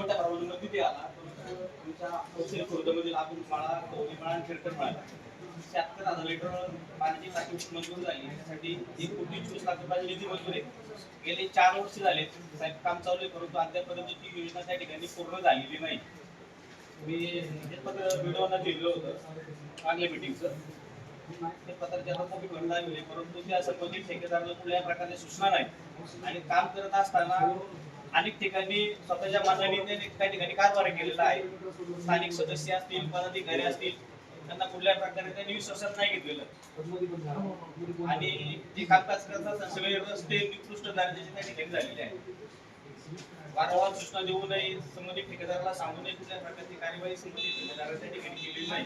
मोठ्या प्रमाणात निधी आला. परंतु आमच्या औषधी खुर्दमधील म्हणजे आपण माळा कवली माळा आणि खेळकर माळा. शहात्तर हजार लिटर पाण्याची टाकी मंजूर झाली. त्यासाठी एक कोटी चोवीस लाख रुपयाची निधी मंजूर आहे. गेले चार वर्ष झाले. साहेब काम चालू आहे परंतु अद्यापर्यंत ती योजना त्या ठिकाणी पूर्ण झालेली नाही. मी हे पत्र व्हिडिओना दिलं होतं. मागल्या मिटिंगचं ते पत्र त्याला कॉपी भरला आहे परंतु त्या संबंधित ठेकेदाराला कुठल्या प्रकारच्या सूचना नाही. आणि काम करत असताना अनेक ठिकाणी स्वतःच्या मनाने काही ठिकाणी कारभार केलेला आहे. स्थानिक सदस्य असतील पदाधिकारी असतील त्यांना कुठल्या प्रकारे त्यांनी विश्वासात नाही घेतलेलं. आणि जे कामकाज करतात सगळे रस्ते निकृष्ट दर्जाचे त्या ठिकाणी झालेले आहे. वारंवार सूचना देऊ नये संबंधित ठेकेदाराला सांगू नये कुठल्या प्रकारची कार्यवाही संबंधित ठेकेदाराला त्या ठिकाणी केलेली नाही.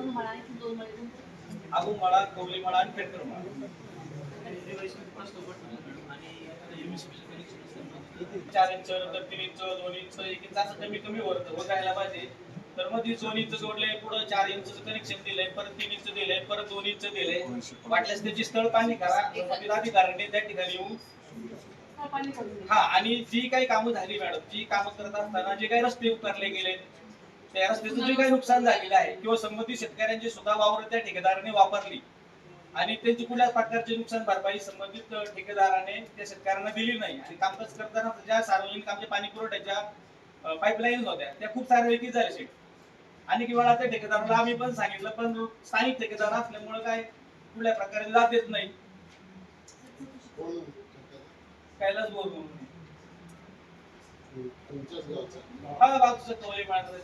आपण मला आणखी दोन मध्ये आबू मळा कवली मळा आणि खेडकर मळा. चार इंच नंतर तीन इंच दोन इंच एक इंच असं कमी कमी होत होत पाहिजे. तर मग ती दोन इंच जोडले पुढे चार इंच कनेक्शन दिलंय परत तीन इंच दिलंय परत दोन इंच दिलंय. वाटल्यास त्याची स्थळ पाणी करा. अधिकाऱ्यांनी त्या ठिकाणी येऊन हा आणि जी काही कामं झाली मॅडम जी कामं करत असताना जे काही रस्ते उतरले गेले त्या रस्त्याचं जे काही नुकसान झालेलं आहे किंवा संबंधित शेतकऱ्यांची सुद्धा वावर त्या ठेकेदाराने वापरली आणि त्यांची कुठल्या प्रकारची नुकसान भरपाई संबंधित ठेकेदाराने त्या शेतकऱ्यांना दिली नाही. आणि कामकाज करताना ज्या सार्वजनिक आमच्या पाणी पुरवठ्याच्या पाईपलाईन होत्या त्या खूप सार्वजनिक झाल्या शेट आणि किंवा त्या ठेकेदाराला आम्ही पण सांगितलं पण स्थानिक ठेकेदार असल्यामुळे काय कुठल्या प्रकारे जात येत नाही. कैलास बोर म्हणून तुमच्याच गावचा हा बाजूचं कवले माळा